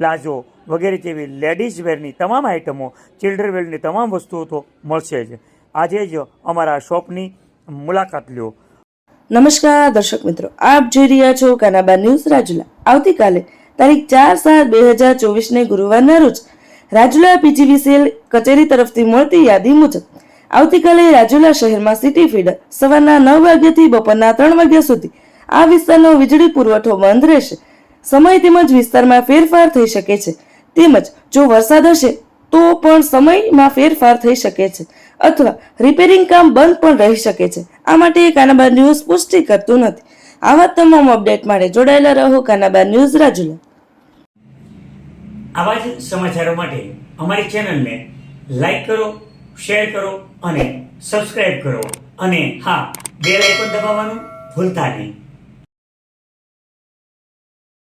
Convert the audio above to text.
Palazzo વગેરે જેવી ladies વેરની તમામ આઇટમો ચિલ્ડ્રન વેરની તમામ વસ્તુઓ તો મળશે જ. આજે જ અમારા શોપની મુલાકાત લ્યો. નમસ્કાર દર્શક મિત્રો, આપ જોઈ રહ્યા છો કાનાબા ન્યૂઝ રાજુલા. આવતીકાલે તારીખ ચાર સાત બે હજાર ચોવીસને ગુરુવારના રોજ રાજુલા પીજીવીસીએલ કચેરી તરફથી મળતી યાદી મુજબ આવતીકાલે રાજુલા શહેરમાં સિટી ફીડર સવારના નવ વાગ્યાથી બપોરના ત્રણ વાગ્યા સુધી આ વિસ્તારનો વીજળી પુરવઠો બંધ રહેશે. સમય તેમજ વિસ્તારમાં ફેરફાર થઈ શકે છે. તેમજ જો વરસાદ હશે, તો પણ સમયમાં ફેરફાર થઈ શકે છે. અથવા રિપેરિંગ કામ બંધ પણ રહી શકે છે. આ માટે કાનાબાર ન્યૂઝ પુષ્ટિ કરતું નથી. આવા તમામ અપડેટ માટે જોડાયેલા રહો કાનાબાર ન્યૂઝ રાજુલા. આવા જ સમાચારો માટે અમારી ચેનલને લાઈક કરો, શેર કરો અને સબસ્ક્રાઇબ કરો. અને હા, બેલ આઇકોન દબાવવાનું ભૂલતા નહીં.